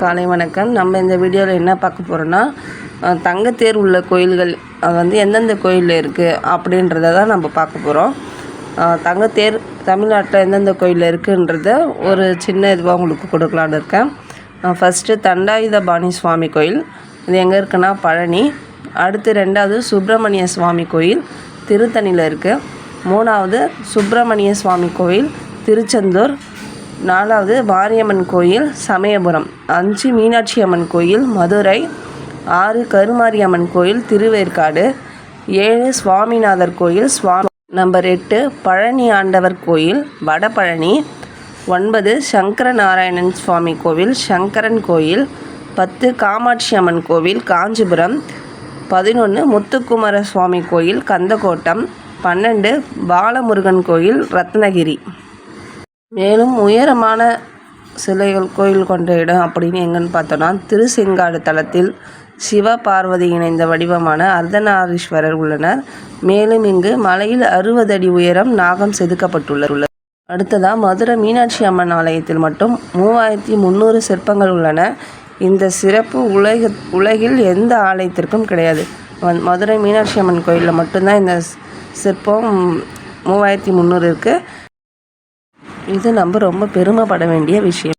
காலை வணக்கம். நம்ம இந்த வீடியோவில் என்ன பார்க்க போகிறோன்னா தங்கத்தேர் உள்ள கோயில்கள் அது வந்து எந்தெந்த கோயிலில் இருக்குது அப்படின்றத தான் நம்ம பார்க்க போகிறோம் தங்கத்தேர் தமிழ்நாட்டில் எந்தெந்த கோயிலில் இருக்குன்றத ஒரு சின்ன இதுவாக உங்களுக்கு கொடுக்கலான்னு இருக்கேன். ஃபஸ்ட்டு தண்டாயுதபாணி சுவாமி கோயில். இது எங்கே இருக்குன்னா பழனி. அடுத்து ரெண்டாவது சுப்பிரமணிய சுவாமி கோயில் திருத்தணியில் இருக்குது மூணாவது சுப்பிரமணிய சுவாமி கோயில் திருச்செந்தூர். நாலாவது மாரியம்மன் கோயில் சமயபுரம். அஞ்சு மீனாட்சி அம்மன் கோயில் மதுரை. ஆறு கருமாரியம்மன் கோயில் திருவேற்காடு. ஏழு சுவாமிநாதர் கோயில் சுவாமி. நம்பர் எட்டு பழனி ஆண்டவர் கோயில் வடபழனி. ஒன்பது சங்கரநாராயணன் சுவாமி கோவில் சங்கரன் கோயில். பத்து காமாட்சி அம்மன் கோவில் காஞ்சிபுரம். பதினொன்று முத்துக்குமார சுவாமி கோயில் கந்தக்கோட்டம் பன்னெண்டு பாலமுருகன் கோயில் ரத்னகிரி. மேலும் உயரமான சிலைகள் கோயில் கொண்ட இடம் அப்படின்னு எங்கன்னு பார்த்தோன்னா திருசெங்காடு தலத்தில் சிவ பார்வதி இணைந்த வடிவமான அர்த்தநாரீஸ்வரர் உள்ளனர். மேலும் இங்கு மலையில் அறுபது அடி உயரம் நாகம் செதுக்கப்பட்டுள்ளது. அடுத்ததாக மதுரை மீனாட்சி அம்மன் ஆலயத்தில் மட்டும் மூவாயிரத்தி முந்நூறு சிற்பங்கள் உள்ளன. இந்த சிறப்பு உலக உலகில் எந்த ஆலயத்திற்கும் கிடையாது. மதுரை மீனாட்சி அம்மன் கோயிலில் மட்டும்தான் இந்த சிற்பம் மூவாயிரத்தி முந்நூறு இருக்குது இது நம்ம ரொம்ப பெருமைப்பட வேண்டிய விஷயம்.